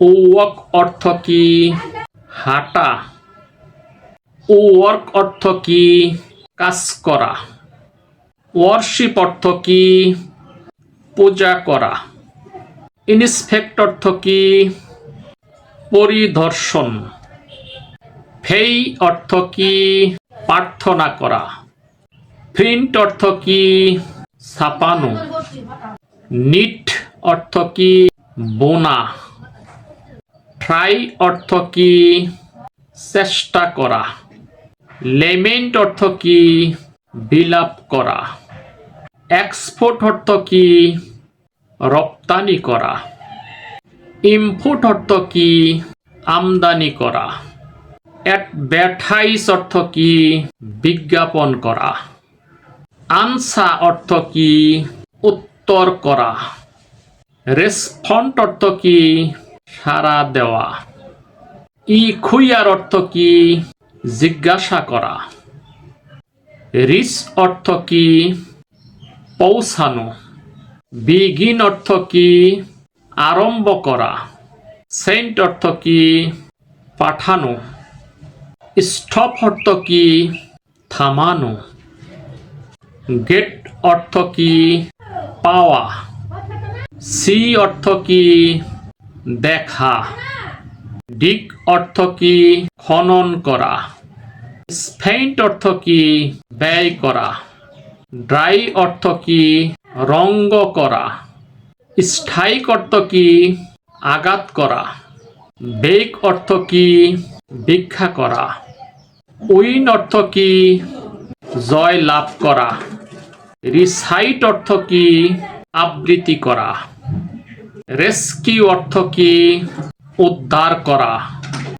Walk অর্থ কি? হাঁটা। ওয়ার্ক অর্থ কি? কাজ করা। ওয়ার্শিপ অর্থ কি? পূজা করা। ইনস্পেক্ট অর্থ কি? পরিদর্শন। ফেই অর্থ কি? প্রার্থনা করা। প্রিন্ট অর্থ কি? ছাপানো। নিট অর্থ কি? বোনা। ট্রাই অর্থ কি? চেষ্টা করা লেমেন্ট অর্থ কি? বিলাপ করা এক্সপোর্ট অর্থ কি? রপ্তানি করা ইম্পোর্ট অর্থ কি? আমদানি করা অ্যাডভার্টাইজ অর্থ কি? বিজ্ঞাপন করা আনসা অর্থ কি? উত্তর করা রেসপন্ড অর্থ কি? সাড়া দেওয়া। ই খুইয়ার অর্থ কি? জিজ্ঞাসা করা। রিস অর্থ কি? পৌঁছানো। বিগিন অর্থ কি? আরম্ভ করা। সেন্ট অর্থ কি? পাঠানো। স্টপ অর্থ কি? থামানো। গেট অর্থ কি? পাওয়া। সি অর্থ কি? দেখা। ডিক অর্থ কি? খনন করা। স্পেইন্ট অর্থ কি? ব্যয় করা। ড্রাই অর্থ কি? রঙ্গ করা। স্থায়িক অর্থ কি? আঘাত করা। বেক অর্থ কি? ভিক্ষা করা। উইন অর্থ কি? জয় লাভ করা। রিসাইট অর্থ কি? আবৃত্তি করা। রেস্কিউ অর্থ কি? উদ্ধার করা।